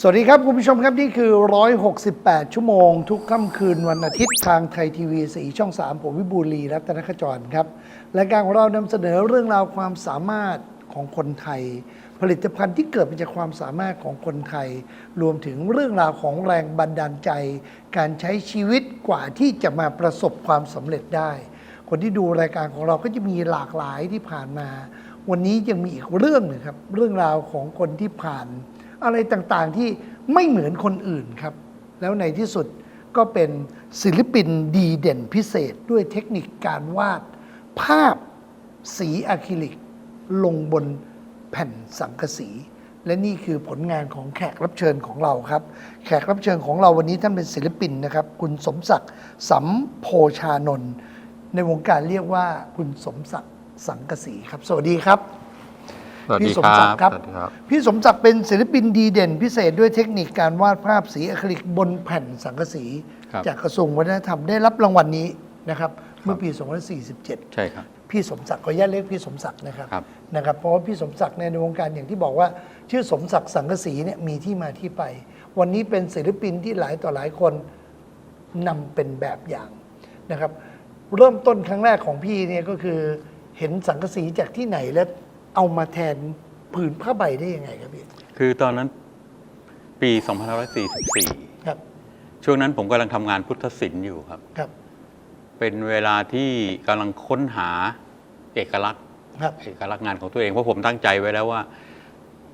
สวัสดีครับ คุณผู้ชมครับ นี่คือ 168 ชั่วโมง ทุกค่ำคืนวันอาทิตย์ทางไทยทีวีสีช่อง 3 ผมวิบูลีรัตนขจรครับรายการของเรานำเสนอเรื่องราวความสามารถของคนไทย ผลิตภัณฑ์ที่เกิดมาจากความสามารถของคนไทย รวมถึงเรื่องราวของแรงบันดาลใจ การใช้ชีวิตกว่าที่จะมาประสบความสำเร็จได้ คนที่ดูรายการของเราก็จะมีหลากหลายที่ผ่านมา วันนี้ยังมีอีกเรื่องหนึ่งครับเรื่องราวของคนที่ผ่าน อะไรต่างๆที่ไม่เหมือนคนอื่นครับ แล้วในที่สุดก็เป็นศิลปินดีเด่นพิเศษด้วยเทคนิคการวาด ภาพสีอะคริลิก ลงบนแผ่นสังกะสี และนี่คือผลงานของแขกรับเชิญของเราครับ แขกรับเชิญของเราวันนี้ท่านเป็นศิลปินนะครับ คุณสมศักดิ์สัมโพชานนท์ในวงการเรียกว่าคุณสมศักดิ์สังกะสีครับ สวัสดีครับ สวัสดีพี่สคมรัศักบดิ์ครับ สวัสดีครับ พี่สมศักดิ์เป็นศิลปินดีเด่นพิเศษด้วยเทคนิคการวาดภาพสีอะคริลิกบนแผ่นสังกะสี ครับ จากกระทรวงวัฒนธรรมได้รับรางวัลนี้นะครับ เมื่อปี 2547 ใช่ครับ พี่สมศักดิ์ขออนุญาตเรียกพี่สมศักดิ์นะครับครับนะครับ เพราะว่าพี่สมศักดิ์ในวงการอย่างที่บอกว่า ชื่อสมศักดิ์สังกะสีเนี่ยมีที่มาที่ไป วันนี้เป็นศิลปินที่หลายต่อหลายคนนำเป็นแบบอย่างนะครับ เริ่มต้นครั้งแรกของพี่เนี่ยก็คือเห็นสังกะสีจากที่ไหนแล้ว เอามาแทนผืนผ้าใบได้ยังไงครับพี่ คือตอนนั้นปี 2544 ครับ ช่วงนั้นผมกำลังทำงานพุทธศิลป์อยู่ครับ ครับ เป็นเวลาที่กำลังค้นหาเอกลักษณ์ครับเอกลักษณ์งานของตัวเอง เพราะผมตั้งใจไว้แล้วว่า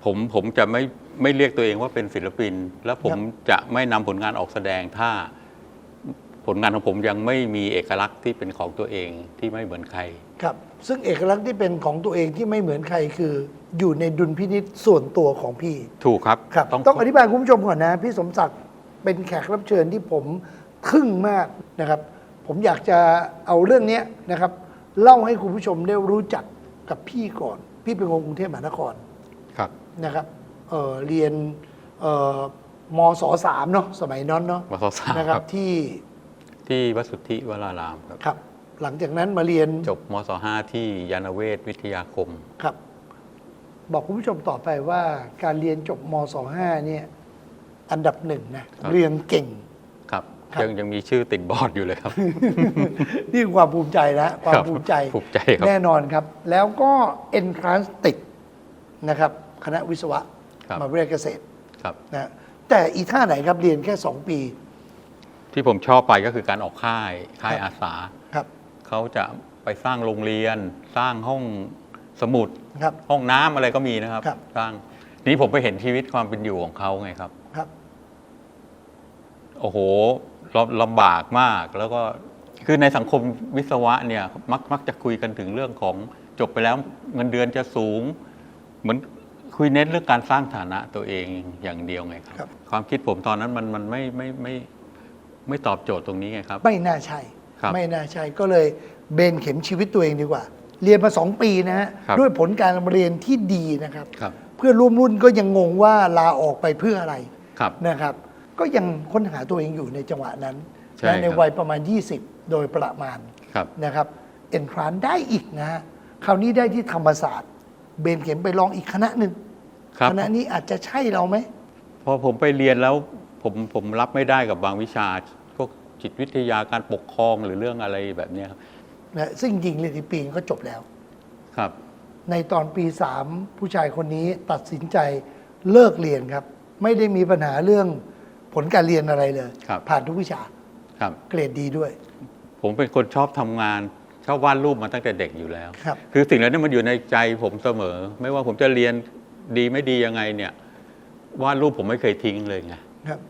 ผมผมจะไม่ไม่เรียกตัวเองว่าเป็นศิลปิน และผมจะไม่นำผลงานออกแสดงถ้าผลงานของผมยังไม่มีเอกลักษณ์ที่เป็นของตัวเองที่ไม่เหมือนใคร ครับ ซึ่งเอกลักษณ์ที่เป็นของตัวเองที่ไม่เหมือนใครคือ อยู่ในดุลพินิษส่วนตัวของพี่ถูกครับครับ ต้องต้องอธิบายคุณผู้ชมก่อนนะ พี่สมศักดิ์เป็นแขกรับเชิญที่ผมทึ่งมากนะครับ ผมอยากจะเอาเรื่องเนี้ยนะครับ เล่าให้คุณผู้ชมได้รู้จักกับพี่ก่อน พี่เป็นคนกรุงเทพมหานครครับนะครับเอ่อเรียนเอ่อมศสามเนาะสมัยนั้นเนาะวสสามนะคครัรับบที่ที่วัดสุทธิวรารามครับครับ หลังจากนั้นมาเรียนจบมศห้าที่ยานเวศวิทยาคมครับ บอกคุณผู้ชมต่อไปว่าการเรียนจบมศห้าเนี่ยอันดับหนึ่งนะครับเรียนเก่งครับครับยังยังมีชื่อติดบอร์ดอยู่เลยครับ นี่คือความภูมิใจนะความครับภูมิใจภูมิใจครับแน่นอนครับ แล้วก็ entrance ติดนะครับ คณะวิศวะครับมหาวิทยาลัยเกษตรครับนะแต่อีท่าไหนครับเรียนแค่ 2 ปี ที่ผมชอบไปก็คือการออกค่ายค่ายครับอาสาครับ เขาจะไปสร้างโรงเรียน สร้างห้องสมุด ครับ ห้องน้ำอะไรก็มีนะครับ ครับ สร้างนี้ผมไปเห็นชีวิตความเป็นอยู่ของเขาไงครับ ครับ โอ้โหลำลำบากมากแล้วก็คือในสังคมวิศวะเนี่ยมักมักจะคุยกันถึงเรื่องของจบไปแล้วเงินเดือนจะสูง เหมือนคุยเน้นเรื่องการสร้างฐานะตัวเองอย่างเดียวไงครับครับความคิดผมตอนนั้นมันมันไม่ไม่ไม่ไม่ตอบโจทย์ตรงนี้ไงครับ ไม่น่าใช่ ครับไม่น่าใช่ก็เลยเบนเข็มชีวิตตัวเองดีกว่า เรียนมา 2 ปีนะฮะครับ ด้วยผลการเรียนที่ดีนะครับ ครับเพื่อนร่วมรุ่นก็ยังงงว่าลาออกไปเพื่ออะไรครับ นะครับ ก็ยังค้นหาตัวเองอยู่ในจังหวะนั้นใช่และในครับ วัยประมาณ 20 โดยประมาณ ครับ นะครับเอนทรานได้อีกนะฮะคราวนี้ได้ที่ธรรมศาสตร์ เบนเข็มไปลองอีกคณะหนึ่งครับคณะนี้อาจจะใช่เราไหม พอผมไปเรียนแล้วผมผมรับไม่ได้กับบางวิชาพวก จิตวิทยาการปกครองหรือเรื่องอะไรแบบเนี้ยครับนะซึ่งจริงๆเรียนอีกปีก็จบแล้วครับ ในตอนปี3ผู้ชายคนนี้ตัดสินใจเลิกเรียนครับ ไม่ได้มีปัญหาเรื่องผลการเรียนอะไรเลย ครับ ผ่านทุกวิชาครับ เกรดดีด้วย ผมเป็นคนชอบทำงานชอบวาดรูปมาตั้งแต่เด็กอยู่แล้ว ครับ คือสิ่งเหล่านี้มันอยู่ในใจผมเสมอ ไม่ว่าผมจะเรียนดีไม่ดียังไงเนี่ยวาดรูปผมไม่เคยทิ้งเลยไง ครับ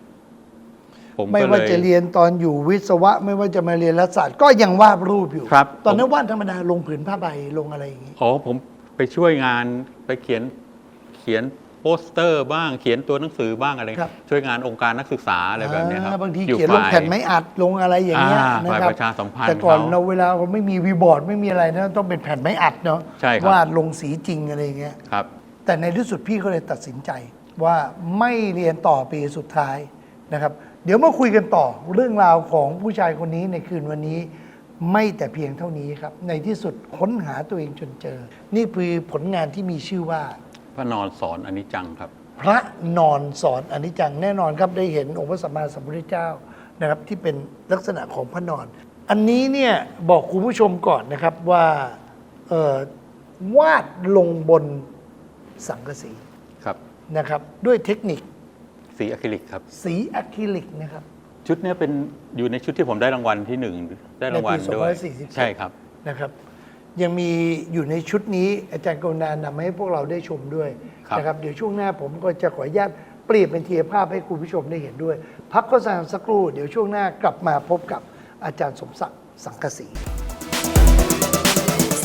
ผมไม่ก็เลว่ายจะเรียนตอนอยู่วิศวะ ไม่ว่าจะมาเรียนรัฐศาสตร์ก็ยังวาดรูปอยู่ ครับ ตอนนั้นผมวาดธรรมดาลงผืนผ้าใบลงอะไรอย่างนี้ อ๋อผมไปช่วยงานไปเขียนเขียนโปสเตอร์บ้างเขียนตัวหนังสือบ้างอะไร ครับ ช่วยงานองค์การนักศึกษาอะไรแบบเนี้ยครับอ่าบางทีอยู่เขียนลงฝ่ายแผ่นไม้อัดลงอะไรอย่างเงี้ยอ่านะฝ่ายครับประชาสัมพันธ์แต่ก่อนเขาเราเวลาเราไม่มีวีบอร์ดไม่มีอะไรนะต้องเป็นแผ่นไม้อัดเนาะใช่ครับ วาดลงสีจริงอะไรอย่างเงี้ย ครับ แต่ในที่สุดพี่ก็เลยตัดสินใจว่าไม่เรียนต่อปีสุดท้ายนะครับ เดี๋ยวมาคุยกันต่อเรื่องราวของผู้ชายคนนี้ในคืนวันนี้ ไม่แต่เพียงเท่านี้ครับ ในที่สุดค้นหาตัวเองจนเจอ นี่คือผลงานที่มีชื่อว่า พระนอนสอนอนิจจังครับ พระนอนสอนอนิจจังแน่นอนครับได้เห็นองค์พระสัมมาสัมพุทธเจ้านะครับที่เป็นลักษณะของพระนอน อันนี้เนี่ยบอกคุณผู้ชมก่อนนะครับว่าเอ่อวาดลงบนสังกะสีครับนะครับ ด้วยเทคนิค สีอะคริลิกครับ สีอะคริลิกนะครับ ชุดเนี้ยเป็นอยู่ในชุดที่ผมได้รางวัลที่หนึ่งได้รางวัลในปีด้วย2547 ใช่ครับ นะครับ ยังมีอยู่ในชุดนี้อาจารย์กรุณานำมาให้พวกเราได้ชมด้วยครับ นะครับเดี๋ยวช่วงหน้าผมก็จะขออนุญาตเปรียบเป็นเทียภาพให้คุณผู้ชมได้เห็นด้วย พักโฆษณาสักครู่เดี๋ยวช่วงหน้ากลับมาพบกับอาจารย์สมศักดิ์สังกสี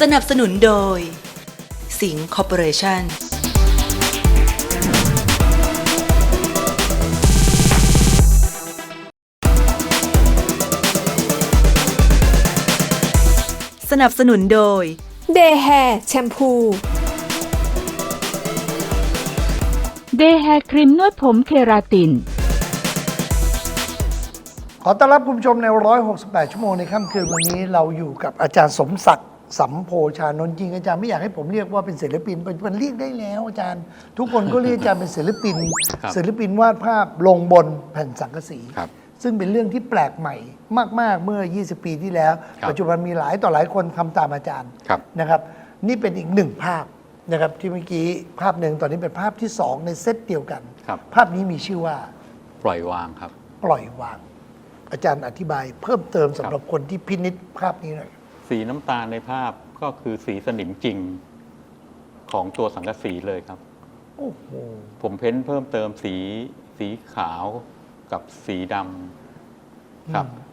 สนับสนุนโดย สิงห์คอร์ปอเรชั่น สนับสนุนโดย เดย์แฮร์แชมพู เดย์แฮร์ครีมนวดผมเคราติน ขอต้อนรับคุณผู้ชมใน 168 ชั่วโมงในค่ำคืนวันนี้เราอยู่กับอาจารย์สมศักดิ์สัมโพชานนท์จริงอาจารย์ไม่อยากให้ผมเรียกว่าเป็นศิลปินมันเรียกได้แล้ว อาจารย์ ทุกคนก็เรียกอาจารย์เป็นศิลปิน ครับศิลปินวาดภาพลงบนแผ่นสังกะสี ครับ ซึ่งเป็นเรื่องที่แปลกใหม่ มาก ๆ เมื่อ 20 ปีที่แล้ว ครับปัจจุบันมีหลายต่อหลายคนทำตามอาจารย์ครับ นะครับ นี่เป็นอีกหนึ่งภาพนะครับที่เมื่อกี้ภาพหนึ่งตอนนี้เป็นภาพที่สองในเซตเดียวกัน ครับ ภาพนี้มีชื่อว่า ปล่อยวางครับ ปล่อยวาง อาจารย์อธิบายเพิ่มเติมสำหรับคนที่พินิษภาพนี้หน่อยสีน้ำตาลในภาพก็คือสีสนิมจริงของตัวสังกะสีเลยครับ โอ้โหผมเพ้นเพิ่มเติมสีสีขาวกับสีดำครับเ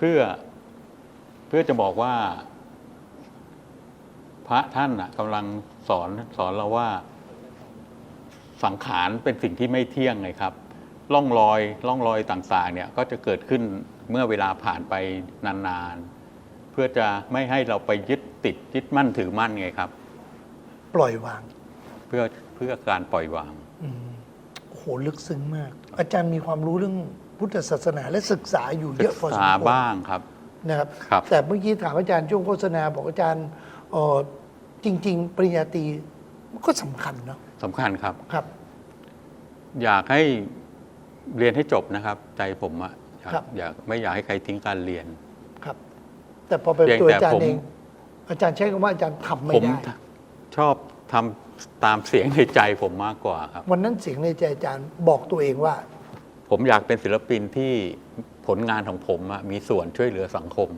พื่อเพื่อจะบอกว่า พระท่านน่ะกำลังสอนสอนเราว่า สังขารเป็นสิ่งที่ไม่เที่ยงไงครับล่องรอยล่องรอยต่างๆเนี่ยก็จะเกิดขึ้นเมื่อเวลาผ่านไปนานๆ เพื่อจะไม่ให้เราไปยึดติดยึดมั่นถือมั่นไงครับ ปล่อยวาง เพื่อเพื่อการปล่อยวางโอ้โหลึกซึ้งมาก อาจารย์มีความรู้เรื่อง พุทธศาสนาและศึกษาอยู่เยศึอะกพอสมษาควรบ้างครับ นะครับ ครับ แต่เมื่อกี้ถามอาจารย์ช่วงโฆษณาบอกอาจารย์เอ่อจริง ๆ ปริญญาตรีมันก็สำคัญเนาะสำคัญครับ ครับ อยากให้เรียนให้จบนะครับ ใจผมอะอยากครับ อยากไม่อยากให้ใครทิ้งการเรียน ครับ แต่พอเป็นเพียงตัวแต่อาจารผย์มเอง อาจารย์ใช้คำว่าอาจารย์ทำไม่ผมได้ ชอบทำตามเสียงในใจผมมากกว่าครับ วันนั้นเสียงในใจอาจารย์บอกตัวเองว่า ผมอยากเป็นศิลปินที่ผลงานของผมอะมีส่วนช่วยเหลือสังคม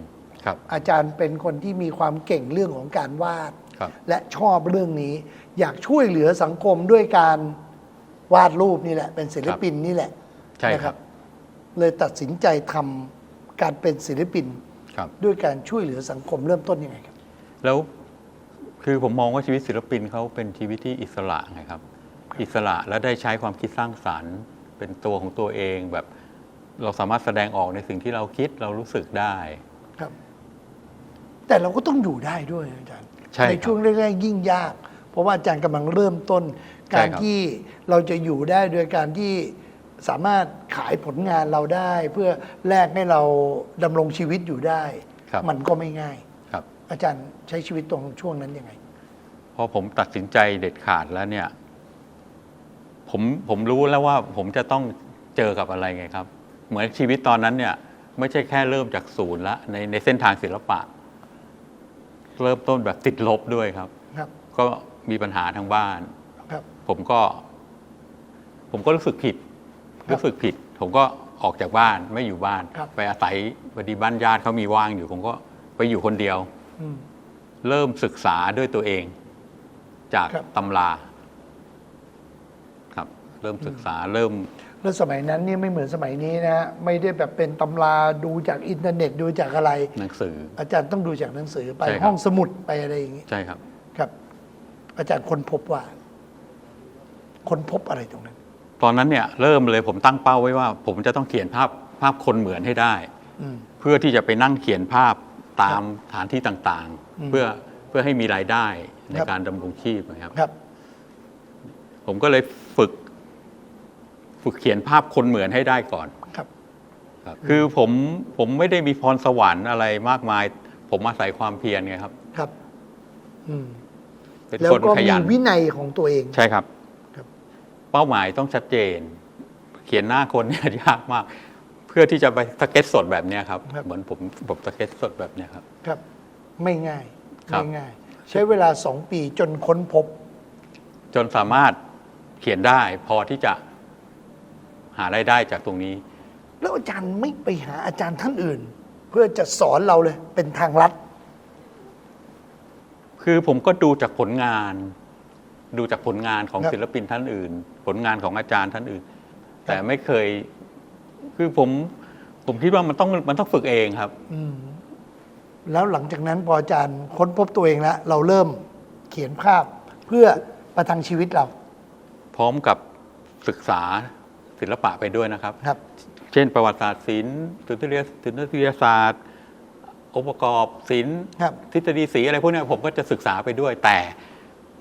ครับ อาจารย์เป็นคนที่มีความเก่งเรื่องของการวาดครับและชอบเรื่องนี้ อยากช่วยเหลือสังคมด้วยการวาดรูปนี่แหละ เป็นศิลปินนี่แหละใช่นะครับ เลยตัดสินใจทำการเป็นศิลปินครับด้วยการช่วยเหลือสังคมเริ่มต้นยังไงครับ แล้วคือผมมองว่าชีวิตศิลปินเขาเป็นชีวิตที่อิสระไงครับ อิสระและได้ใช้ความคิดสร้างสรรค์ เป็นตัวของตัวเองแบบเราสามารถแสดงออกในสิ่งที่เราคิดเรารู้สึกได้ ครับ แต่เราก็ต้องอยู่ได้ด้วยอาจารย์ใช่ครับช่วงแรกๆยิ่งยาก เพราะว่าอาจารย์กำลังเริ่มต้น ใช่การครับ ที่เราจะอยู่ได้โดยการที่สามารถขายผลงานเราได้ เพื่อแลกให้เราดำรงชีวิตอยู่ได้ ครับมันก็ไม่ง่าย ครับ อาจารย์ใช้ชีวิตตรงช่วงนั้นยังไง พอผมตัดสินใจเด็ดขาดแล้วเนี่ย ผมผมรู้แล้วว่าผมจะต้องเจอกับอะไรไงครับ เหมือนชีวิตตอนนั้นเนี่ยไม่ใช่แค่เริ่มจากศูนย์ละในในเส้นทางศิลปะ เริ่มต้นแบบติดลบด้วยครับ ครับ ก็มีปัญหาทางบ้าน ครับ ผมก็ ผมก็รู้สึกผิด ครับรู้สึกผิด ผมก็ออกจากบ้านไม่อยู่บ้าน ครับ ไปอาศัยพอดีบ้านญาติเขามีว่างอยู่ ผมก็ไปอยู่คนเดียว อืม เริ่มศึกษาด้วยตัวเอง จากครับ ตำราครับ เริ่มศึกษาเริ่ม แล้วสมัยนั้นเนี่ยไม่เหมือนสมัยนี้นะไม่ได้แบบเป็นตำราดูจากอินเทอร์เน็ตดูจากอะไร หนังสือ อาจารย์ต้องดูจากหนังสือไปใช่ครับ ห้องสมุดไปอะไรอย่างนี้ใช่ครับ ครับ อาจารย์ค้นพบว่าค้นพบอะไรตรงนั้น ตอนนั้นเนี่ยเริ่มเลยผมตั้งเป้าไว้ว่า ผมจะต้องเขียนภาพภาพคนเหมือนให้ได้ อืม เพื่อที่จะไปนั่งเขียนภาพตามสถานที่ต่างอืม ๆ เพื่อเพื่อให้มีรายได้ในครับการดำรงชีพนะครับ ครับ ผมก็เลย ฝึกฝึกเขียนภาพคนเหมือนให้ได้ก่อนครับครับ คือผมผมไม่ได้มีพรสวรรค์อะไรมากมาย ผมอาศัยความเพียรไงครับครับอืมเป็นแล้วคนก็ขมียันวินัยของตัวเองใช่ครับครับ เป้าหมายต้องชัดเจน เขียนหน้าคนเนี่ยยากมาก เพื่อที่จะไปสเก็ตสดแบบเนี้ยครับ เหมือนผมผมสเก็ตสดแบบเนี้ยครับ ครับ ไม่ง่ายครับไม่ง่าย ใช้เวลาสองปีจนค้นพบ จนสามารถเขียนได้พอที่จะ หารายได้จากตรงนี้ แล้วอาจารย์ไม่ไปหาอาจารย์ท่านอื่น เพื่อจะสอนเราเลยเป็นทางลัด คือผมก็ดูจากผลงาน ดูจากผลงานของครับ ศิลปินท่านอื่น ผลงานของอาจารย์ท่านอื่น แต่ไม่เคย คือผมผมคิดว่ามันต้องมันต้องฝึกเองครับ อืมแล้วหลังจากนั้นพออาจารย์ค้นพบตัวเองแล้ว เราเริ่มเขียนภาพเพื่อประทังชีวิตเรา พร้อมกับศึกษา ศิลปะไปด้วยนะครับ ครับ เช่นประวัติศาสตร์ศิลป์ศิลปวิทยาศิลปวิทยาศาสตร์ องค์ประกอบศิลป์ครับ ทฤษฎีสีอะไรพวกเนี้ยผมก็จะศึกษาไปด้วย แต่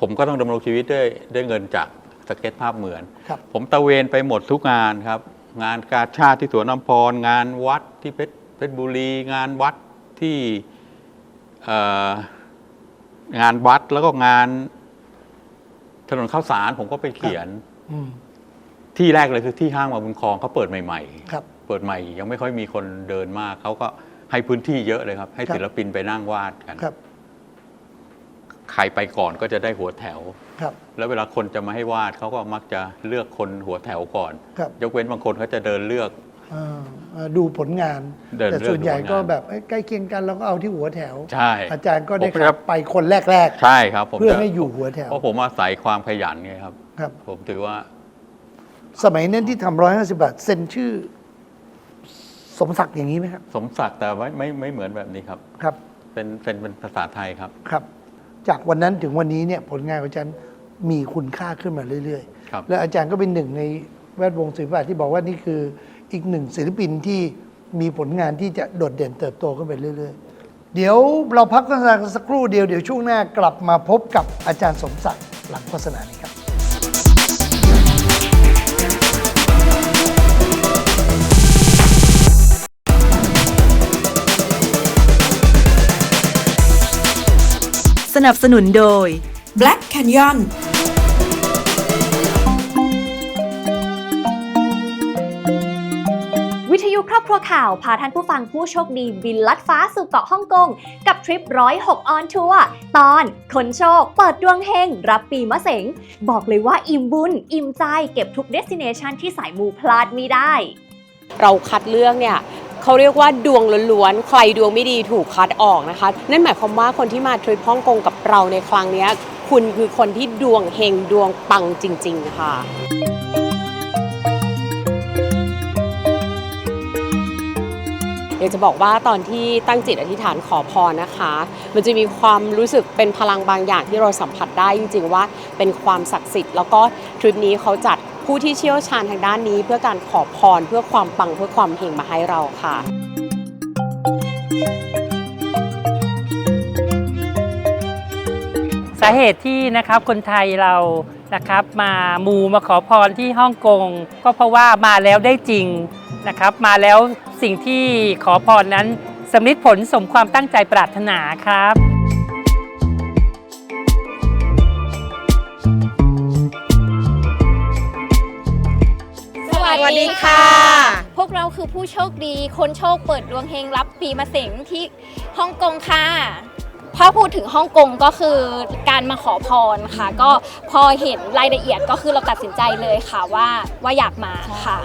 ผมก็ต้องดำรงชีวิตด้วยด้วยเงินจากสเก็ตภาพเหมือน ครับ ผมตะเวนไปหมดทุกงานครับ งานกาชาติที่สวนน้ำพรงานวัดที่เพชรเพชรบุรี งานวัดที่เอ่องานวัดแล้วก็งานถนนข้าวสารผมก็ไปเขียน อืม ที่แรกเลยคือที่ห้างมาบุญคลองเขาเปิดใหม่ๆ ครับ เปิดใหม่ยังไม่ค่อยมีคนเดินมาก เขาก็ให้พื้นที่เยอะเลยครับ ให้ครับ ศิลปินไปนั่งวาดกัน ครับใครไปก่อนก็จะได้หัวแถว ครับแล้วเวลาคนจะมาให้วาดเขาก็มักจะเลือกคนหัวแถวก่อน ครับยกเว้นบางคนเขาจะเดินเลือกอ่าอ่าดูผลงาน เดินแต่ส่วนใหญ่เรื่องก็ผลงานแบบเอ้ยใกล้เคียงกันเราก็เอาที่หัวแถว ใช่ อาจารย์ก็ได้ผมขัจะบไปคนแรก ใช่ครับผมๆเพื่อจะให้อยู่หัวแถวเพราะผมอาศัยความขยันไงครับ ครับ ผมถือว่า สมัยนั้นที่ทำร้อยห้าสิบาทเซ็นชื่อ สมศักดิ์อย่างนี้ไหมครับ สมศักดิ์แต่ไม่ไม่ไม่เหมือนแบบนี้ครับ ครับ เป็นเป็นเป็นภาษาไทยครับ ครับ จากวันนั้นถึงวันนี้เนี่ยผลงานของอาจารย์มีคุณค่าขึ้นมาเรื่อยครับ ๆ และอาจารย์ก็เป็นหนึ่งในแวดวงศิลปะที่บอกว่านี่คืออีกหนึ่งศิลปินที่มีผลงานที่จะโดดเด่นเติบโตขึ้นไปเรื่อย ๆ เดี๋ยวเราพักโฆษณากันสักครู่เดียวเดี๋ยวช่วงหน้ากลับมาพบกับอาจารย์สมศักดิ์หลังโฆษณานี้ครับ นับสนุนโดย Black Canyon วิทยุครอบครัวข่าว พาท่านผู้ฟังผู้โชคดีบินลัดฟ้าสู่เกาะฮ่องกง กับทริปร้อยหกออนทัวร์ตอนคนโชค เปิดดวงเฮง รับปีมะเสง บอกเลยว่าอิ่มบุญ อิ่มใจ เก็บทุกเดสติเนชันที่สายมูพลาดไม่ได้ เราคัดเลือกเนี่ย เขาเรียกว่าดวงล้วนๆ ใครดวงไม่ดีถูกคัดออกนะคะ นั่นหมายความว่าคนที่มาทริปฮ่องกงกับเราในครั้งนี้คุณคือคนที่ดวงเฮงดวงปังจริง ๆ ค่ะอยากจะบอกว่าตอนที่ตั้งจิตอธิษฐานขอพรนะคะ มันจะมีความรู้สึกเป็นพลังบางอย่างที่เราสัมผัสได้จริง ๆ ว่าเป็นความศักดิ์สิทธิ์แล้วก็ทริปนี้เขาจัด ผู้ที่เชี่ยวชาญทางด้านนี้ เพื่อการขอพรเพื่อความปังเพื่อความเฮงมาให้เราค่ะสาเหตุที่นะครับคนไทยเรานะครับมามูมาขอพรที่ฮ่องกงก็เพราะว่ามาแล้วได้จริงนะครับมาแล้วสิ่งที่ขอพรนั้นสำลิดผลสมความตั้งใจปรารถนาครับ สวัสดีค่ะ พวกเราคือผู้โชคดี คนโชคเปิดดวงเฮงรับปีมะเสงที่ฮ่องกงค่ะถ้าพูดถึงฮ่องกงก็คือการมาขอพรค่ะ ก็พอเห็นรายละเอียดก็คือเราตัดสินใจเลยค่ะว่าว่าอยากมาค่ะ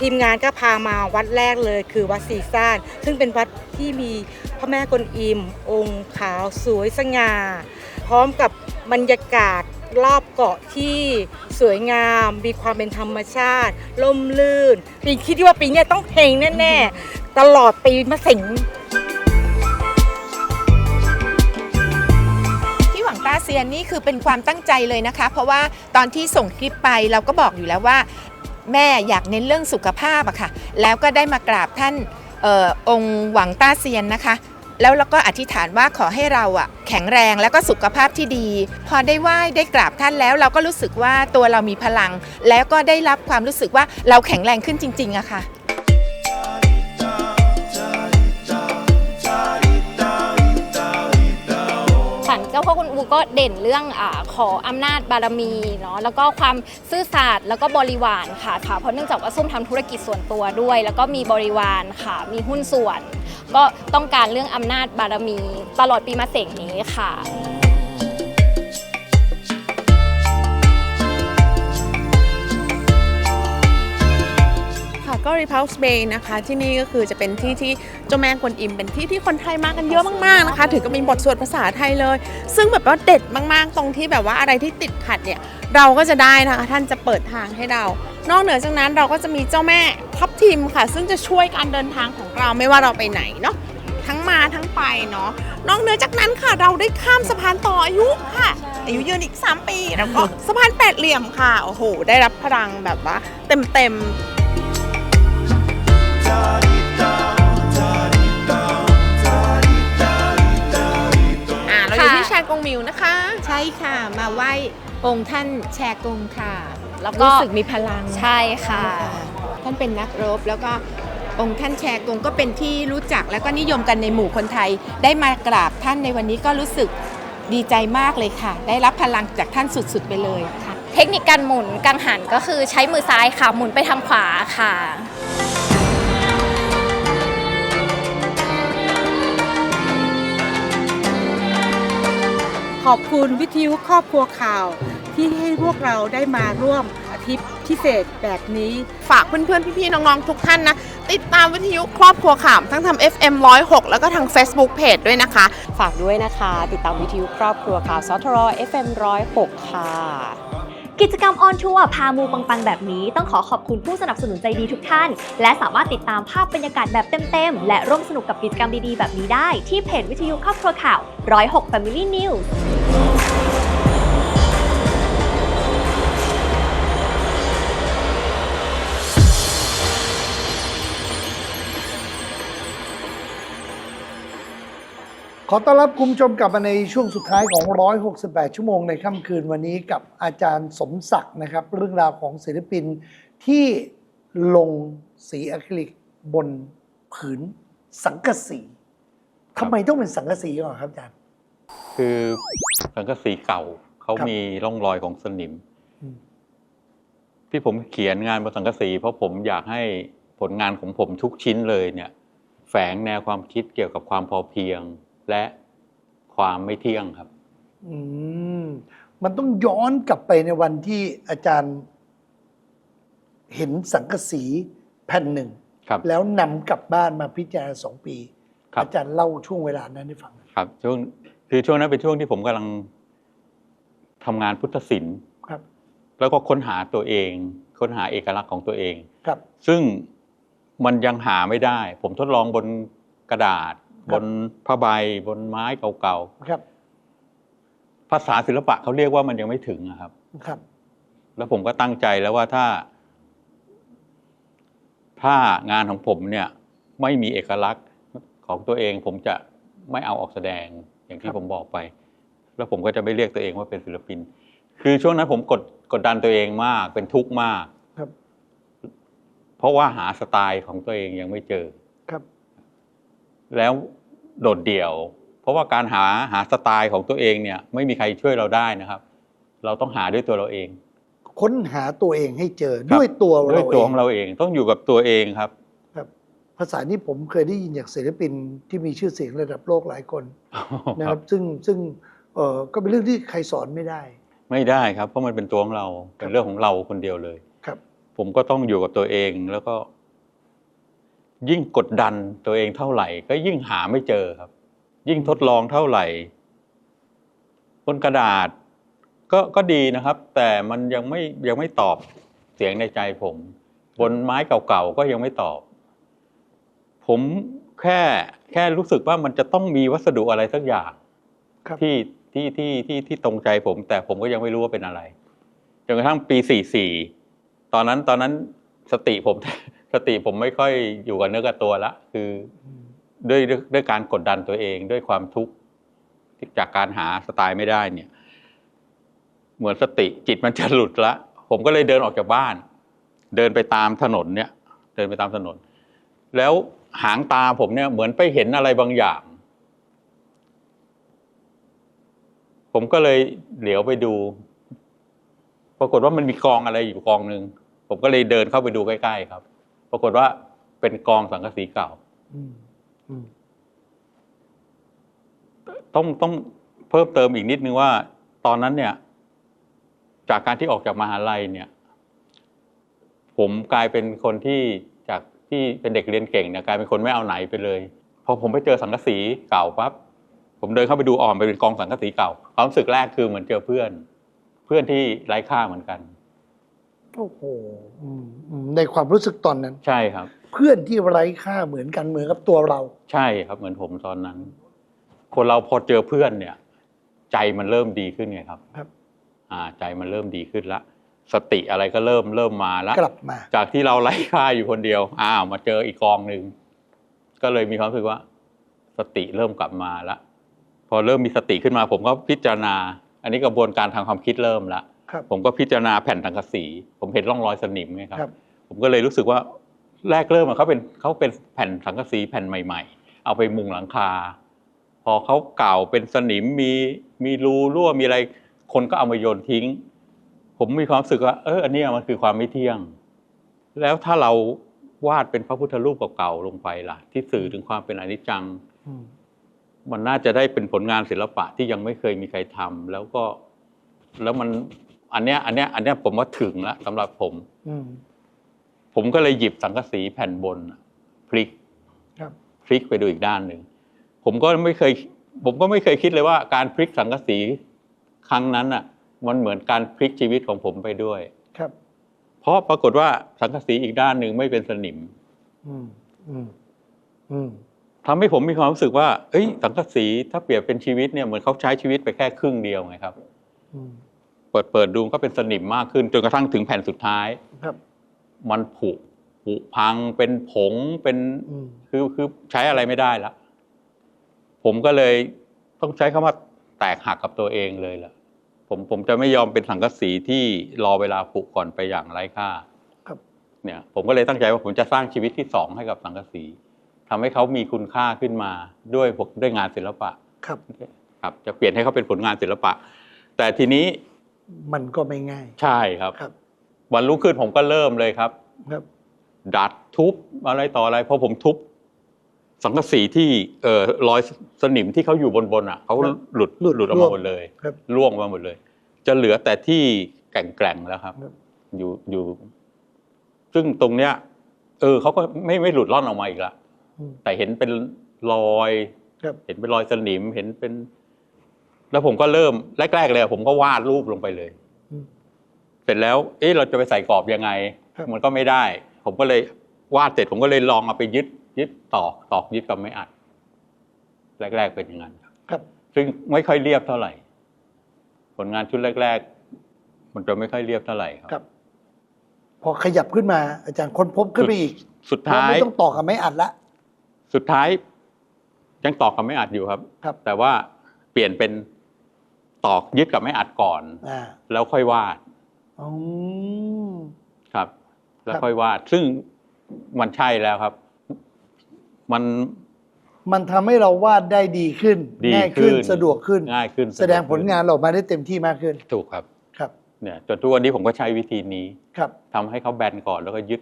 ทีมงานก็พามาวัดแรกเลยคือวัดสีซ่าน ซึ่งเป็นวัดที่มีพระแม่กวนอิม องค์ขาวสวยสง่า พร้อมกับ บรรยากาศรอบเกาะที่สวยงาม มีความเป็นธรรมชาติล่มลื่นปีคิดว่าปีนี้ต้องเพลงแน่ๆ ตลอดปีมะเสงที่หว่างตาเซียนนี่คือเป็นความตั้งใจเลยนะคะ เพราะว่าตอนที่ส่งคลิปไปเราก็บอกอยู่แล้วว่า แม่อยากเน้นเรื่องสุขภาพอะค่ะ แล้วก็ได้มากราบท่านออองค์หวังต้าเซียนนะคะ แล้วเราก็อธิษฐานว่าขอให้เราอะแข็งแรงแล้วก็สุขภาพที่ดี พอได้ไหว้ได้กราบท่านแล้ว เราก็รู้สึกว่าตัวเรามีพลัง แล้วก็ได้รับความรู้สึกว่าเราแข็งแรงขึ้นจริงๆอะค่ะ เจ้าพ่อคุณอูก็เด่นเรื่องอขออำนาจบารมีเนาะแล้วก็ความซื่อสัตย์แล้วก็บริวารค่ะค่ะเพราะเนื่องจากว่าส้มทำธุรกิจส่วนตัวด้วย แล้วก็มีบริวารค่ะ มีหุ้นส่วน ก็ต้องการเรื่องอำนาจบารมี ตลอดปีมะเสงนี้ค่ะ ก็ Repulse Bay นะคะ ที่นี่ก็คือจะเป็นที่ที่เจ้าแม่กวนอิม เป็นที่ที่คนไทยมากันเยอะมากๆนะคะถึงกับมีบทสวดภาษาไทยเลย ซึ่งแบบว่าเด็ดมากๆ ตรงที่แบบว่าอะไรที่ติดขัดเนี่ย เราก็จะได้นะคะ ท่านจะเปิดทางให้เรา นอกเหนือจากนั้นเราก็จะมีเจ้าแม่ทับทิมค่ะ ซึ่งจะช่วยการเดินทางของเราไม่ว่าเราไปไหนเนาะ ทั้งมาทั้งไปเนาะ นอกเหนือจากนั้นค่ะ เราได้ข้ามสะพานต่ออายุค่ะอายุยืนอีก 3 ปี แล้วก็สะพานแปดเหลี่ยมค่ะ โอ้โห ได้รับพลังแบบว่าเต็มๆ อ่าเราอยู่ที่แชร์กงมิวนะคะ ใช่ค่ะ มาไหว้องค์ท่านแชร์กงค่ะ แล้วก็รู้สึกมีพลัง ใช่ค่ะ ท่านเป็นนักรบแล้วก็องค์ท่านแชร์กงก็เป็นที่รู้จักแล้วก็นิยมกันในหมู่คนไทย ได้มากราบท่านในวันนี้ก็รู้สึกดีใจมากเลยค่ะ ได้รับพลังจากท่านสุดๆไปเลยค่ะ เทคนิคการหมุนกังหันก็คือใช้มือซ้ายค่ะ หมุนไปทางขวาค่ะ ขอบคุณวิทยุครอบครัวข่าว ที่ให้พวกเราได้มาร่วมอาทิตย์พิเศษแบบนี้ ฝากเพื่อนๆ พี่ๆ น้องๆ ทุกท่านนะ ติดตามวิทยุครอบครัวข่าวทั้งทำ FM 106 แล้วก็ทาง Facebook Page ด้วยนะคะ ฝากด้วยนะคะ ติดตามวิทยุครอบครัวข่าวสทร FM 106 ค่ะ กิจกรรมออนทัวร์พามูปังๆ แบบนี้ต้องขอขอบคุณผู้สนับสนุนใจดีทุกท่าน และสามารถติดตามภาพบรรยากาศแบบเต็มๆ และร่วมสนุกกับกิจกรรมดีๆ แบบนี้ได้ ที่เพจวิทยุครอบครัวข่าว 106 Family News ขอต้อนรับคุณผู้ชมกลับมาในช่วงสุดท้ายของ 168 ชั่วโมงในค่ำคืนวันนี้กับอาจารย์สมศักดิ์นะครับ เรื่องราวของศิลปินที่ลงสีอะคริลิกบนผืนสังกะสีทำไมต้องเป็นสังกะสีก่อนครับอาจารย์ คือสังกะสีเก่าเขาครับ มีร่องรอยของสนิม อืมที่ผมเขียนงานบนสังกะสี เพราะผมอยากให้ผลงานของผมทุกชิ้นเลยเนี่ย แฝงแนวความคิดเกี่ยวกับความพอเพียง และความไม่เที่ยงครับ อืมมันต้องย้อนกลับไปในวันที่อาจารย์ เห็นสังกะสีแผ่นหนึ่งครับ แล้วนำกลับบ้านมาพิจารณาสองปี ครับ อาจารย์เล่าช่วงเวลานั้นให้ฟังหน่อยครับช่วงคือช่วงนั้นเป็นช่วงที่ผมกำลังทำงานพุทธศิลป์ครับ แล้วก็ค้นหาตัวเอง ค้นหาเอกลักษณ์ของตัวเอง ครับ ซึ่งมันยังหาไม่ได้ ผมทดลองบนกระดาษครั บบนผ้าใบบนไม้เก่าครับ ๆภาษาศิลปะเขาเรียกว่ามันยังไม่ถึงอะครับ ครับ แล้วผมก็ตั้งใจแล้วว่าถ้า ถ้างานของผมเนี่ย ไม่มีเอกลักษณ์ของตัวเอง ผมจะไม่เอาออกแสดงอย่างที่ครับ ผมบอกไป แล้วผมก็จะไม่เรียกตัวเองว่าเป็นศิลปิน คือช่วงนั้นผมกดกดดันตัวเองมากเป็นทุกข์มาก ครับ เพราะว่าหาสไตล์ของตัวเองยังไม่เจอครับ แล้วโดดเดี่ยว เพราะว่าการหาหาสไตล์ของตัวเองเนี่ยไม่มีใครช่วยเราได้นะครับ เราต้องหาด้วยตัวเราเอง ค้นหาตัวเองให้เจอครับด้วยตัวด้วยเราตัวเอของงเราเองต้องอยู่กับตัวเองครับ ครับ ภาษานี้ผมเคยได้ยินจากศิลปินที่มีชื่อเสียงระดับโลกหลายคนนะครับ ซึ่งซึ่งเออก็เป็นเรื่องที่ใครสอนไม่ได้ ไม่ได้ครับ เพราะมันเป็นตัวของเราเป็นเรื่องของเราคนเดียวเลยครับ ผมก็ต้องอยู่กับตัวเองแล้วก็ ยิ่งกดดันตัวเองเท่าไหร่ ก็ยิ่งหาไม่เจอครับ ยิ่งทดลองเท่าไหร่บนกระดาษก็ก็ดีนะครับ แต่มันยังไม่ยังไม่ตอบเสียงในใจผม บนไม้เก่าๆก็ยังไม่ตอบ ผมแค่แค่รู้สึกว่ามันจะต้องมีวัสดุอะไรสักอย่างครับที่ที่ที่ที่ที่ตรงใจผม แต่ผมก็ยังไม่รู้ว่าเป็นอะไรจนกระทั่งปี44ตอนนั้นตอนนั้นสติผม สติผมไม่ค่อยอยู่กับเนื้อกับตัวละ คือด้วยด้วยด้วยการกดดันตัวเองด้วยความทุกข์จากการหาสไตล์ไม่ได้เนี่ย เหมือนสติจิตมันจะหลุดละ ผมก็เลยเดินออกจากบ้าน เดินไปตามถนนเนี่ย เดินไปตามถนน แล้วหางตาผมเนี่ย เหมือนไปเห็นอะไรบางอย่าง ผมก็เลยเหลียวไปดู ปรากฏว่ามันมีกองอะไรอยู่กองหนึ่งผมก็เลยเดินเข้าไปดูใกล้ ๆ ครับ ปรากฏว่าเป็นกองสังกะสีเก่าอืมอืมต้องต้องเพิ่มเติมอีกนิดนึงว่า ตอนนั้นเนี่ย จากการที่ออกจากมหาลัยเนี่ย ผมกลายเป็นคนที่จากที่เป็นเด็กเรียนเก่งเนี่ยกลายเป็นคนไม่เอาไหนไปเลยพอผมไปเจอสังกะสีเก่าปั๊บผมเดินเข้าไปดูอ่อนไปเป็นกองสังกะสีเก่าความรู้สึกแรกคือเหมือนเจอเพื่อน เพื่อนที่ไร้ค่าเหมือนกัน โอ้โหอืมอืมในความรู้สึกตอนนั้น ใช่ครับ เพื่อนที่ไร้ค่าเหมือนกันเหมือนกับตัวเรา ใช่ครับเหมือนผมตอนนั้น คนเราพอเจอเพื่อนเนี่ย ใจมันเริ่มดีขึ้นไงครับครับ อ่า ใจมันเริ่มดีขึ้นละสติอะไรก็เริ่มเริ่มมาละกลับมา จากที่เราไร้ค่าอยู่คนเดียว อ้าวมาเจออีกกองหนึ่งก็เลยมีความรู้สึกว่า สติเริ่มกลับมาละพอเริ่มมีสติขึ้นมา ผมก็พิจารณา อันนี้กระบวนการทางความคิดเริ่มละครับ ผมก็พิจารณาแผ่นสังกะสี ผมเห็นร่องรอยสนิมไงครับครับผมก็เลยรู้สึกว่าแรกเริ่มอะเขาเป็นเขาเป็นแผ่นสังกะสีแผ่นใหม่ ๆ เอาไปมุงหลังคา พอเขาเก่าเป็นสนิมมีมีรูรั่วมีอะไร คนก็เอามาโยนทิ้ง ผมมีความรู้สึกว่าเอออันเนี้ยมันคือความไม่เที่ยง แล้วถ้าเราวาดเป็นพระพุทธรูปเก่าๆลงไปล่ะ ที่สื่อถึงความเป็นอนิจจังอืมมันน่าจะได้เป็นผลงานศิลปะที่ยังไม่เคยมีใครทำแล้วก็แล้วมัน อันเนี้ยอันเนี้ยอันเนี้ยผมว่าถึงแล้วสำหรับผม อืม ผมก็เลยหยิบสังกะสีแผ่นบนน่ะพลิกครับ พลิกไปดูอีกด้านหนึ่งผมก็ไม่เคย ผมก็ไม่เคยคิดเลยว่าการพลิกสังกะสีครั้งนั้นอะ มันเหมือนการพลิกชีวิตของผมไปด้วย ครับ เพราะปรากฏว่าสังกะสีอีกด้านหนึ่งไม่เป็นสนิมอืม อืม อืม ทำให้ผมมีความรู้สึกว่าเอ้ยสังกะสีถ้าเปรียบเป็นชีวิตเนี่ยเหมือนเขาใช้ชีวิตไปแค่ครึ่งเดียวไงครับ อืม เปิดเปิดดูก็เป็นสนิมมากขึ้น จนกระทั่งถึงแผ่นสุดท้าย ครับ มันผุผุพังเป็นผงเป็นอืม คือคือใช้อะไรไม่ได้ละผมก็เลยต้องใช้คำว่าแตกหักกับตัวเองเลยล่ะ ผมผมจะไม่ยอมเป็นสังกะสีที่รอเวลาผุก่อนไปอย่างไร้ค่าครับ เนี่ย ผมก็เลยตั้งใจว่าผมจะสร้างชีวิตที่สองให้กับสังกะสีทำให้เขามีคุณค่าขึ้นมาด้วยด้วยงานศิลปะ ครับ ครับจะเปลี่ยนให้เขาเป็นผลงานศิลปะ แต่ทีนี้ มันก็ไม่ง่าย ใช่ครับ ครับ วันรุ่งขึ้นผมก็เริ่มเลยครับ ครับ ดัดทุบอะไรต่ออะไรพอผมทุบสังกะสีที่เอ่อรอยสนิมที่เขาอยู่บนบนอะเขาครับหลุดหลุดหลุดออกร่วมางหมดเลยครับร่วงมาหมดเลย จะเหลือแต่ที่แกร่งๆแล้วครับ ครับ อยู่อยู่ ซึ่งตรงเนี้ย เออเขาก็ไม่ไม่หลุดล่อนออกมาอีกละ อืมแต่เห็นเป็นรอย ครับ เห็นเป็นรอยสนิม เห็นเป็น แล้วผมก็เริ่มแรกๆเลยอะผมก็วาดรูปลงไปเลยอืมเสร็จแล้ว เอ๊ะเราจะไปใส่กรอบยังไงครับมันก็ไม่ได้ ผมก็เลยวาดเสร็จผมก็เลยลองเอาไปยึด ยึดตอกตอกยึดกับไม้อัด แรก ๆเป็นอย่างนั้นครับครับซึ่งไม่ค่อยเรียบเท่าไหร่ ผลงานชุดแรก ๆ มันจะไม่ค่อยเรียบเท่าไหร่ครับครับพอขยับขึ้นมา อาจารย์ค้นพบขึ้นไปอีกสุดว่าท้ายไม่ต้องต่อกับไม้อัดละสุดท้ายยังตอกกับไม้อัดอยู่ครับ ครับ แต่ว่าเปลี่ยนเป็น ตอกยึดกับไม้อัดก่อน อ่าแล้วค่อยวาดอืมครับ แล้วครับ ค่อยวาด ซึ่งมันใช่แล้วครับ มันมันทำให้เราวาดได้ดีขึ้นดีง่ายขึ้นขึ้นสะดวกขึ้น ง่ายขึ้นแสดงะวกผลงานออกมาได้เต็มที่มากขึ้น ถูกครับครับ เนี่ยจนทุกวันนี้ผมก็ใช้วิธีนี้ครับทำให้เขาแบนก่อนแล้วก็ยึด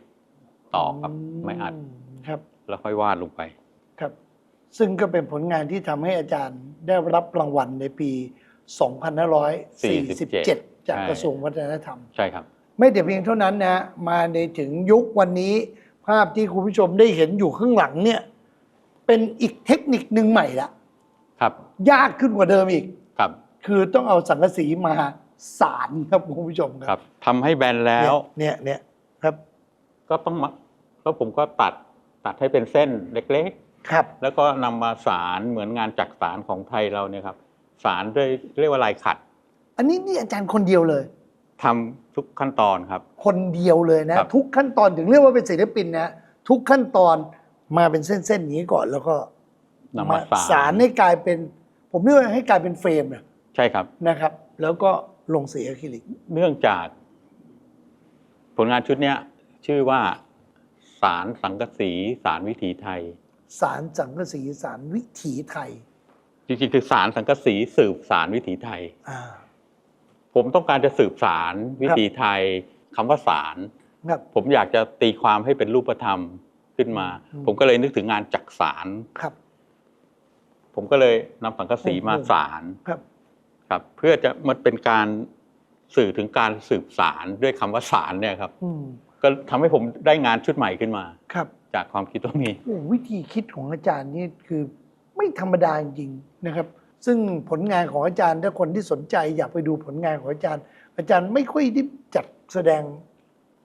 ต่อกับไม้อัดมครับ แล้วค่อยวาดลงไป ครับ ซึ่งก็เป็นผลงานที่ทำให้อาจารย์ได้รับรางวัลในปี 2547 จากใช่กระทรวงวัฒนธรรม ใช่ครับ ไม่แต่เพียงเท่านั้นนะมาในถึงยุควันนี้ ภาพที่คุณผู้ชมได้เห็นอยู่ข้างหลังเนี่ย เป็นอีกเทคนิคหนึ่งใหม่ละครับ ยากขึ้นกว่าเดิมอีกครับ คือต้องเอาสังกะสีมาสารครับคุณผู้ชมคครัรับทำให้แบนแล้ว เนี่ยเนี่ยครับ ก็ต้องมาแล้วผมก็ตัดตัดให้เป็นเส้นเล็กครับๆแล้วก็นำมาสารเหมือนงานจักสารของไทยเราเนี่ยครับ สารด้วยเรียกว่าลายขัดอันนี้นี่อาจารย์คนเดียวเลย ทำทุกขั้นตอนครับ คนเดียวเลยนะ ครับ ทุกขั้นตอนถึงเรียกว่าเป็นศิลปินนะทุกขั้นตอนมาเป็นเส้นๆอย่างนี้ก่อนแล้วก็นำมาสารสารให้กลายเป็น ผมเรียกว่าให้กลายเป็นเฟรมนะใช่ครับ นะครับ แล้วก็ลงสีอะคริลิก เนื่องจาก ผลงานชุดเนี้ย ชื่อว่าสารสังกะสีสารวิถีไทย สารสังกะสีสารวิถีไทย จริงๆคือสารสังกะสีสืบสารวิถีไทยอ่าผมต้องการจะสืบสารวิถีไทยคำว่าสารครับผมอยากจะตีความให้เป็นรูปธรรมขึ้นมาอืมผมก็เลยนึกถึงงานจักสารครับ ผมก็เลยนำสังกะสีมาโอ้โหสารครับครับ เพื่อจะมันเป็นการสื่อถึงการสืบสารด้วยคำว่าสารเนี่ยครับอืมก็ทำให้ผมได้งานชุดใหม่ขึ้นมาครับ จากความคิดตรงนี้โอ้วิธีคิดของอาจารย์นี่คือ ไม่ธรรมดาจริงๆนะครับ ซึ่งผลงานของอาจารย์ถ้าคนที่สนใจอยากไปดูผลงานของอาจารย์ อาจารย์ไม่ค่อยได้จัดแสดง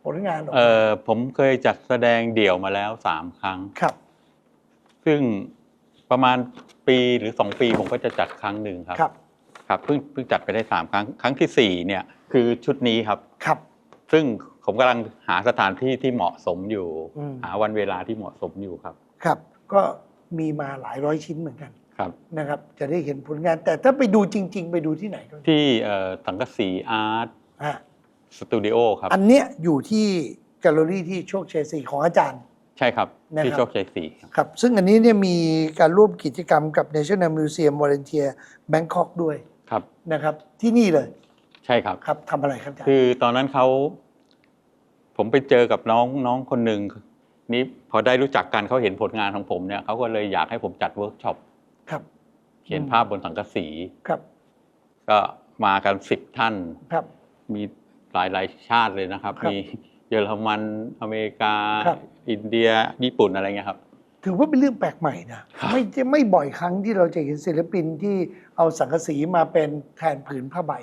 ผลงานออกเอมาอผมเคยจัดแสดงเดี่ยวมาแล้วสามครั้ง ครับ ซึ่งประมาณปีหรือสองปีผมก็จะจัดครั้งหนึ่งครับ ครับ ครับเพิ่งเพิ่งจัดไปได้สามครั้ง ครั้งที่สี่เนี่ยคือชุดนี้ครับ ครับ ซึ่งผมกำลังหาสถานที่ที่เหมาะสมอยู่ อืม หาวันเวลาที่เหมาะสมอยู่ครับ ครับ ก็ มีมาหลายร้อยชิ้นเหมือนกันครับนะครับ จะได้เห็นผลงาน แต่ถ้าไปดูจริง ๆ ไปดูที่ไหนครับที่เอ่อสังกะสีอาร์ตอะสตูดิโอครับ อันเนี้ยอยู่ที่แกลเลอรี่ที่โชคชัยศรีของอาจารย์ ใช่ครับนะครับที่โชคชัยสี่ครับครับ ซึ่งอันนี้เนี่ยมีการร่วมกิจกรรมกับ National Museum Volunteer Bangkok ด้วยครับนะครับ ที่นี่เลย ใช่ครับครับทำอะไรครับอาจารย์คือตอนนั้นเขาผมไปเจอกับน้องน้องคนหนึ่งนี่พ อได้รู้จักกันเขาเห็นผลงานของผมเนี่ยเขาก็เลยอยากให้ผมจัดเวิร์กช็อปครับ เขียนอืมภาพบนสังกะสีครับ ก็มากันสิบท่านครับ มีหลายหลายชาติเลยนะครับครับมีเยอรมันอเมริกาครับอินเดียญี่ปุ่นอะไรเงี้ยครับ ถือว่าเป็นเรื่องแปลกใหม่นะครับไม่จะไม่บ่อยครั้งที่เราจะเห็นศิลปินที่เอาสังกะสีมาเป็นแทนผืนผ้าใบ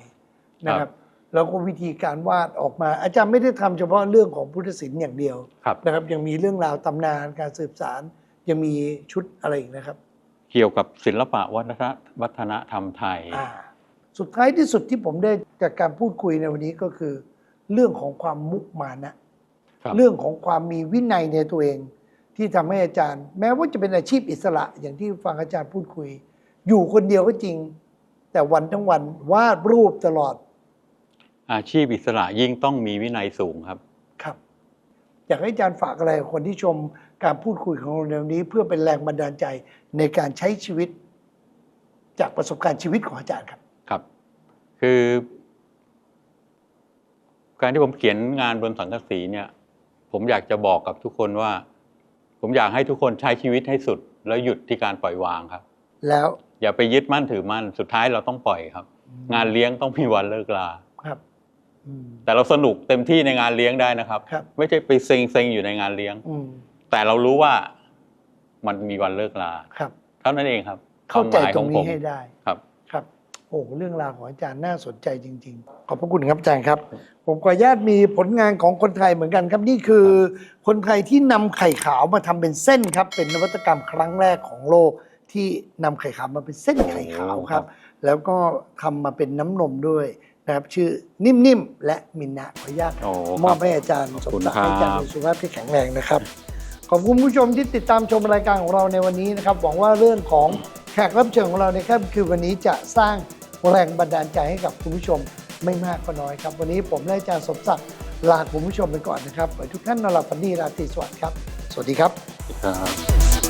นะครับ แล้วก็วิธีการวาดออกมา อาจารย์ไม่ได้ทำเฉพาะเรื่องของพุทธศิลป์อย่างเดียวครับนะครับยังมีเรื่องราวตำนานการสืบสารยังมีชุดอะไรอีกนะครับ เกี่ยวกับศิลปะวัฒนวัฒนธรรมไทยอ่าสุดท้ายที่สุดที่ผมได้จากการพูดคุยในวันนี้ก็คือ เรื่องของความมุมานะครับเรื่องของความมีวินัยในตัวเอง ที่ทำให้อาจารย์ แม้ว่าจะเป็นอาชีพอิสระอย่างที่ฟังอาจารย์พูดคุย อยู่คนเดียวก็จริง แต่วันทั้งวันวาดรูปตลอด อาชีพอิสระยิ่งต้องมีวินัยสูงครับ ครับ อยากให้อาจารย์ฝากอะไรกับคนที่ชมการพูดคุยของเราในวันนี้ เพื่อเป็นแรงบันดาลใจในการใช้ชีวิต จากประสบการณ์ชีวิตของอาจารย์ครับ ครับ คือ การที่ผมเขียนงานบนสังกะสีเนี่ย ผมอยากจะบอกกับทุกคนว่า ผมอยากให้ทุกคนใช้ชีวิตให้สุด แล้วหยุดที่การปล่อยวางครับ แล้วอย่าไปยึดมั่นถือมั่นสุดท้ายเราต้องปล่อยครับ งานเลี้ยงต้องมีวันเลิกลาครับอืม แต่เราสนุกเต็มที่ในงานเลี้ยงได้นะครับครับไม่ใช่ไปเซ็งเซ็งอยู่ในงานเลี้ยงอืมแต่เรารู้ว่ามันมีวันเลิกลาครับเท่านั้นเองครับ เข้าใจควมหมยตรงขอนี้ผมให้ได้ครับครับ โอ้เรื่องราวของอาจารย์น่าสนใจจริง ๆ ขอบพระคุณครับอาจารย์ครับ ผมขออนุญาตมีผลงานของคนไทยเหมือนกันครับ นี่คือคนไทยที่นำไข่ขาวมาทำเป็นเส้นครับ เป็นนวัตกรรมครั้งแรกของโลกที่นำไข่ขาวมาเป็นเส้นไข่ขาวครับ แล้วก็ทำมาเป็นน้ำนมด้วย นะครับชื่อนิ่มๆ และมินนะขออนุญาตโอ้มอบครับให้อาจารย์สขอบมคุณศักดิ์ให้อาจารย์ครับ มีสุขภาพที่แข็งแรงนะครับ ขอบคุณผู้ชมที่ติดตามชมรายการของเราในวันนี้นะครับ หวังว่าเรื่องของแขกรับเชิญของเราในค่ำคืนวันนี้จะสร้างแรงบันดาลใจให้กับคุณผู้ชมไม่มากก็น้อยครับ วันนี้ผมและอาจารย์สมศักดิ์ลาคุณผู้ชมไปก่อนนะครับขอให้ทุกท่านนอนหลับฝันดีราตรีสวัสดิ์ครับ สวัสดีครับ ครับ